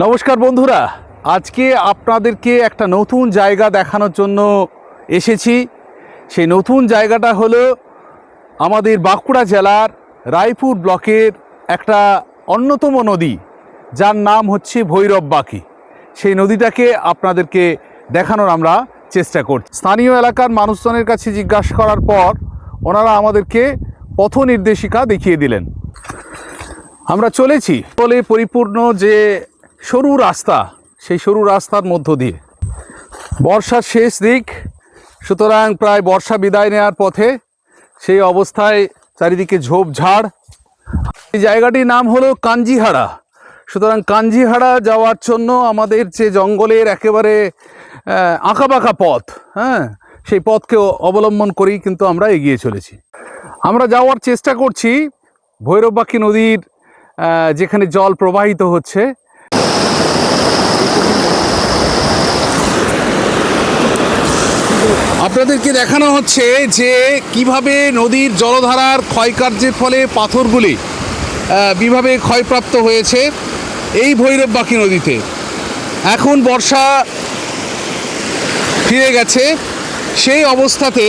নমস্কার বন্ধুরা, আজকে আপনাদেরকে একটা নতুন জায়গা দেখানোর জন্য এসেছি। সেই নতুন জায়গাটা হলো আমাদের বাঁকুড়া জেলার রায়পুর ব্লকের একটা অন্যতম নদী, যার নাম হচ্ছে ভৈরব বাকি। সেই নদীটাকে আপনাদেরকে দেখানোর আমরা চেষ্টা করছি। স্থানীয় এলাকার মানুষজনের কাছে জিজ্ঞাসা করার পর ওনারা আমাদেরকে পথ নির্দেশিকা দেখিয়ে দিলেন। আমরা চলেছি। বলে পরিপূর্ণ যে সরু রাস্তা, সেই সরু রাস্তার মধ্য দিয়ে। বর্ষার শেষ দিক, সুতরাং প্রায় বর্ষা বিদায় নেওয়ার পথে সেই অবস্থায় চারিদিকে ঝোপঝাড়। এই জায়গাটির নাম হলো কাঞ্জিহাড়া সুতরাং কাঞ্জিহাড়া যাওয়ার জন্য আমাদের যে জঙ্গলের একেবারে আঁকাবাঁকা পথ হ্যাঁ সেই পথকে অবলম্বন করেই কিন্তু আমরা এগিয়ে চলেছি। আমরা যাওয়ার চেষ্টা করছি ভৈরববাকি নদীর যেখানে জল প্রবাহিত হচ্ছে। আপনাদেরকে দেখানো হচ্ছে যে কীভাবে নদীর জলধারার ক্ষয়কার্যের ফলে পাথরগুলি কীভাবে ক্ষয়প্রাপ্ত হয়েছে এই ভৈরব বাকি নদীতে। এখন বর্ষা ফিরে গেছে, সেই অবস্থাতে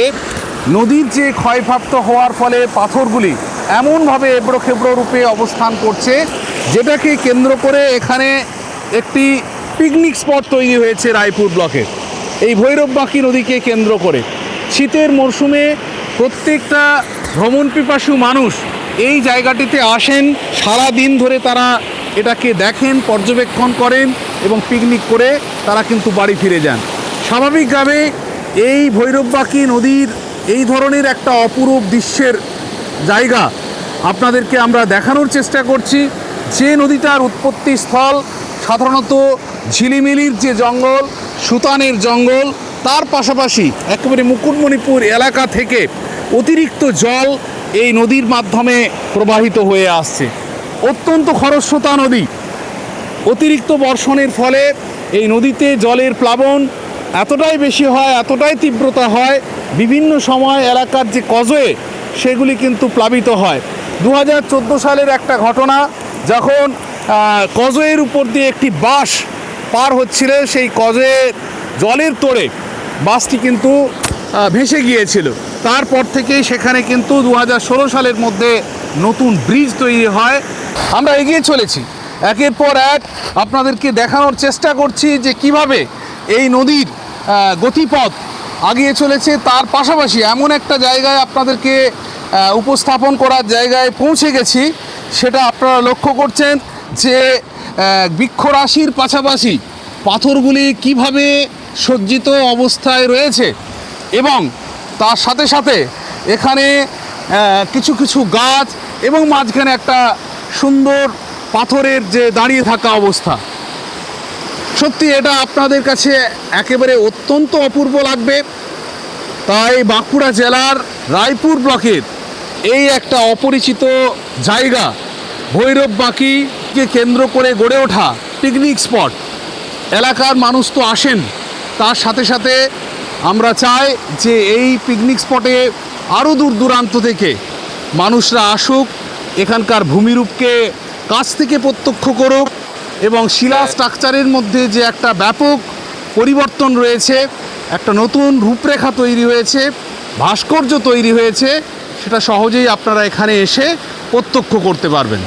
নদীর যে ক্ষয়প্রাপ্ত হওয়ার ফলে পাথরগুলি এমনভাবে এবড়ো খেবড়ো রূপে অবস্থান করছে, যেটাকে কেন্দ্র করে এখানে একটি পিকনিক স্পট তৈরি হয়েছে রায়পুর ব্লকে। এই ভৈরববাকি নদীকে কেন্দ্র করে। শীতের মরশুমে প্রত্যেকটা ভ্রমণ পিপাসু মানুষ এই জায়গাটিতে আসেন। সারা দিন ধরে তারা এটাকে দেখেন, পর্যবেক্ষণ করেন এবং পিকনিক করে তারা কিন্তু বাড়ি ফিরে যান। স্বাভাবিকভাবে এই ভৈরববাকি নদীর এই ধরনের একটা অপরূপ দৃশ্যের জায়গা আপনাদেরকে আমরা দেখানোর চেষ্টা করছি। যে নদীটার উৎপত্তি স্থল সাধারণত ঝিলিমিলির যে জঙ্গল, সুতানের জঙ্গল, তার পাশাপাশি একেবারে মুকুটমণিপুর এলাকা থেকে অতিরিক্ত জল এই নদীর মাধ্যমে প্রবাহিত হয়ে আসছে। অত্যন্ত খরস্রোতা নদী। অতিরিক্ত বর্ষণের ফলে এই নদীতে জলের প্লাবন এতটাই বেশি হয়, এতটাই তীব্রতা হয়, বিভিন্ন সময় এলাকার যে কজয়ে, সেগুলি কিন্তু প্লাবিত হয়। দু হাজার চোদ্দ সালের একটা ঘটনা, যখন কজয়ের উপর দিয়ে একটি বাস পার হচ্ছিল। সেই কজয়ে জলের তোড়ে বাসটি কিন্তু ভেসে গিয়েছিল। তারপর থেকেই সেখানে কিন্তু দু হাজার ষোলো সালের মধ্যে নতুন ব্রিজ তৈরি হয়। আমরা এগিয়ে চলেছি। একের পর এক আপনাদেরকে দেখানোর চেষ্টা করছি যে কীভাবে এই নদীর গতিপথ আগিয়ে চলেছে। তার পাশাপাশি এমন একটা জায়গায় আপনাদেরকে উপস্থাপন করার জায়গায় পৌঁছে গেছি। সেটা আপনারা লক্ষ্য করছেন। যে বৃক্ষরাশির পাশাপাশি পাথরগুলি কীভাবে সজ্জিত অবস্থায় রয়েছে এবং তার সাথে সাথে এখানে কিছু কিছু গাছ এবং মাঝখানে একটা সুন্দর পাথরের যে দাঁড়িয়ে থাকা অবস্থা। সত্যি এটা আপনাদের কাছে একেবারে অত্যন্ত অপূর্ব লাগবে। তাই বাঁকুড়া জেলার রায়পুর ব্লকের এই একটা অপরিচিত জায়গা ভৈরব বাঁকিকে কেন্দ্র করে গড়ে ওঠা পিকনিক স্পট এলাকার মানুষ তো আসেন। তার সাথে সাথে আমরা চাই যে এই পিকনিক স্পটে আরও দূর দূরান্ত থেকে মানুষরা আসুক, এখানকার ভূমিরূপকে কাছ থেকে প্রত্যক্ষ করুক এবং শিলা স্ট্রাকচারের মধ্যে যে একটা ব্যাপক পরিবর্তন রয়েছে, একটা নতুন রূপরেখা তৈরি হয়েছে, ভাস্কর্য তৈরি হয়েছে, সেটা সহজেই আপনারা এখানে এসে প্রত্যক্ষ করতে পারবেন।